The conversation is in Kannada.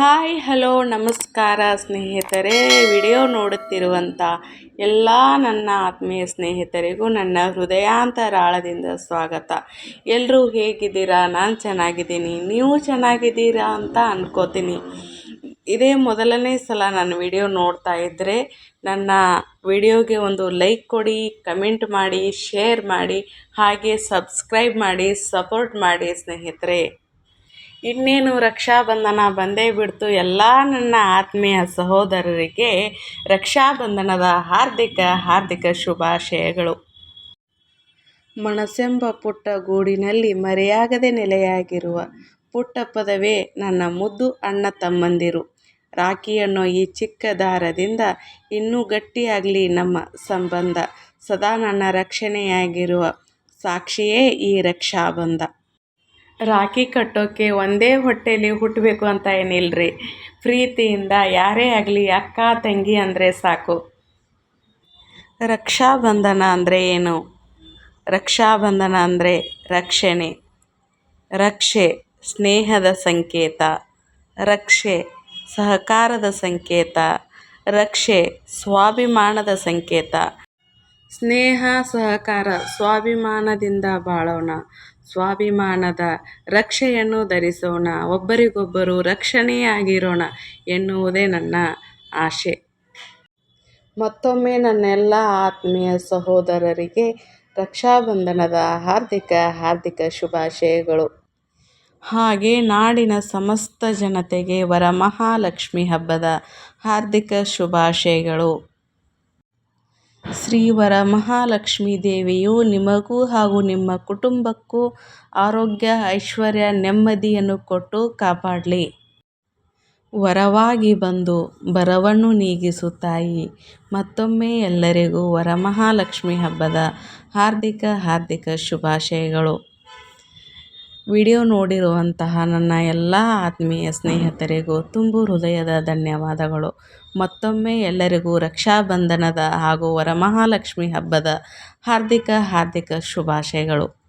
ಹಾಯ್, ಹಲೋ, ನಮಸ್ಕಾರ ಸ್ನೇಹಿತರೆ. ವಿಡಿಯೋ ನೋಡುತ್ತಿರುವಂಥ ಎಲ್ಲ ನನ್ನ ಆತ್ಮೀಯ ಸ್ನೇಹಿತರಿಗೂ ನನ್ನ ಹೃದಯಾಂತರಾಳದಿಂದ ಸ್ವಾಗತ. ಎಲ್ಲರೂ ಹೇಗಿದ್ದೀರಾ? ನಾನು ಚೆನ್ನಾಗಿದ್ದೀನಿ. ನೀವು ಚೆನ್ನಾಗಿದ್ದೀರಾ ಅಂತ ಅಂದ್ಕೋತೀನಿ ಇದೇ ಮೊದಲನೇ ಸಲ ನಾನು ವಿಡಿಯೋ ನೋಡ್ತಾ ಇದ್ದರೆ ನನ್ನ ವಿಡಿಯೋಗೆ ಒಂದು ಲೈಕ್ ಕೊಡಿ, ಕಮೆಂಟ್ ಮಾಡಿ, ಶೇರ್ ಮಾಡಿ, ಹಾಗೆ ಸಬ್ಸ್ಕ್ರೈಬ್ ಮಾಡಿ, ಸಪೋರ್ಟ್ ಮಾಡಿ ಸ್ನೇಹಿತರೆ. ಇನ್ನೇನು ರಕ್ಷಾಬಂಧನ ಬಂದೇ ಬಿಡ್ತು. ಎಲ್ಲ ನನ್ನ ಆತ್ಮೀಯ ಸಹೋದರರಿಗೆ ರಕ್ಷಾಬಂಧನದ ಹಾರ್ದಿಕ ಹಾರ್ದಿಕ ಶುಭಾಶಯಗಳು. ಮನಸ್ಸೆಂಬ ಪುಟ್ಟ ಗೂಡಿನಲ್ಲಿ ಮರೆಯಾಗದೆ ನೆಲೆಯಾಗಿರುವ ಪುಟ್ಟ ಪದವೇ ನನ್ನ ಮುದ್ದು ಅಣ್ಣ ತಮ್ಮಂದಿರು. ರಾಖಿ ಅನ್ನೋ ಈ ಚಿಕ್ಕ ದಾರದಿಂದ ಇನ್ನೂ ಗಟ್ಟಿಯಾಗಲಿ ನಮ್ಮ ಸಂಬಂಧ. ಸದಾ ನನ್ನ ರಕ್ಷಣೆಯಾಗಿರುವ ಸಾಕ್ಷಿಯೇ ಈ ರಕ್ಷಾಬಂಧ. ರಾಖಿ ಕಟ್ಟೋಕ್ಕೆ ಒಂದೇ ಹೊಟ್ಟೆಲಿ ಹುಟ್ಟಬೇಕು ಅಂತ ಏನಿಲ್ಲ ಪ್ರೀತಿಯಿಂದ ಯಾರೇ ಆಗಲಿ ಅಕ್ಕ, ತಂಗಿ ಅಂದರೆ ಸಾಕು. ರಕ್ಷಾಬಂಧನ ಅಂದರೆ ಏನು? ರಕ್ಷಾಬಂಧನ ಅಂದರೆ ರಕ್ಷಣೆ. ರಕ್ಷೆ, ಸ್ನೇಹದ ಸಂಕೇತ. ರಕ್ಷೆ, ಸಹಕಾರದ ಸಂಕೇತ. ರಕ್ಷೆ, ಸ್ವಾಭಿಮಾನದ ಸಂಕೇತ. ಸ್ನೇಹ, ಸಹಕಾರ, ಸ್ವಾಭಿಮಾನದಿಂದ ಬಾಳೋಣ. ಸ್ವಾಭಿಮಾನದ ರಕ್ಷೆಯನ್ನು ಧರಿಸೋಣ, ಒಬ್ಬರಿಗೊಬ್ಬರು ರಕ್ಷಣೆಯಾಗಿರೋಣ ಎನ್ನುವುದೇ ನನ್ನ ಆಶೆ. ಮತ್ತೊಮ್ಮೆ ನನ್ನೆಲ್ಲ ಆತ್ಮೀಯ ಸಹೋದರರಿಗೆ ರಕ್ಷಾಬಂಧನದ ಹಾರ್ದಿಕ ಹಾರ್ದಿಕ ಶುಭಾಶಯಗಳು. ಹಾಗೆ ನಾಡಿನ ಸಮಸ್ತ ಜನತೆಗೆ ವರಮಹಾಲಕ್ಷ್ಮಿ ಹಬ್ಬದ ಹಾರ್ದಿಕ ಶುಭಾಶಯಗಳು. ಶ್ರೀ ವರಮಹಾಲಕ್ಷ್ಮೀ ದೇವಿಯು ನಿಮಗೂ ಹಾಗೂ ನಿಮ್ಮ ಕುಟುಂಬಕ್ಕೂ ಆರೋಗ್ಯ, ಐಶ್ವರ್ಯ, ನೆಮ್ಮದಿಯನ್ನು ಕೊಟ್ಟು ಕಾಪಾಡಲಿ. ವರವಾಗಿ ಬಂದು ಬರವನ್ನು ನೀಗಿಸು ತಾಯಿ. ಮತ್ತೊಮ್ಮೆ ಎಲ್ಲರಿಗೂ ವರಮಹಾಲಕ್ಷ್ಮಿ ಹಬ್ಬದ ಹಾರ್ದಿಕ ಹಾರ್ದಿಕ ಶುಭಾಶಯಗಳು. ವಿಡಿಯೋ ನೋಡಿರುವಂತಹ ನನ್ನ ಎಲ್ಲ ಆತ್ಮೀಯ ಸ್ನೇಹಿತರಿಗೂ ತುಂಬು ಹೃದಯದ ಧನ್ಯವಾದಗಳು. ಮತ್ತೊಮ್ಮೆ ಎಲ್ಲರಿಗೂ ರಕ್ಷಾಬಂಧನದ ಹಾಗೂ ವರಮಹಾಲಕ್ಷ್ಮಿ ಹಬ್ಬದ ಹಾರ್ದಿಕ ಹಾರ್ದಿಕ ಶುಭಾಶಯಗಳು.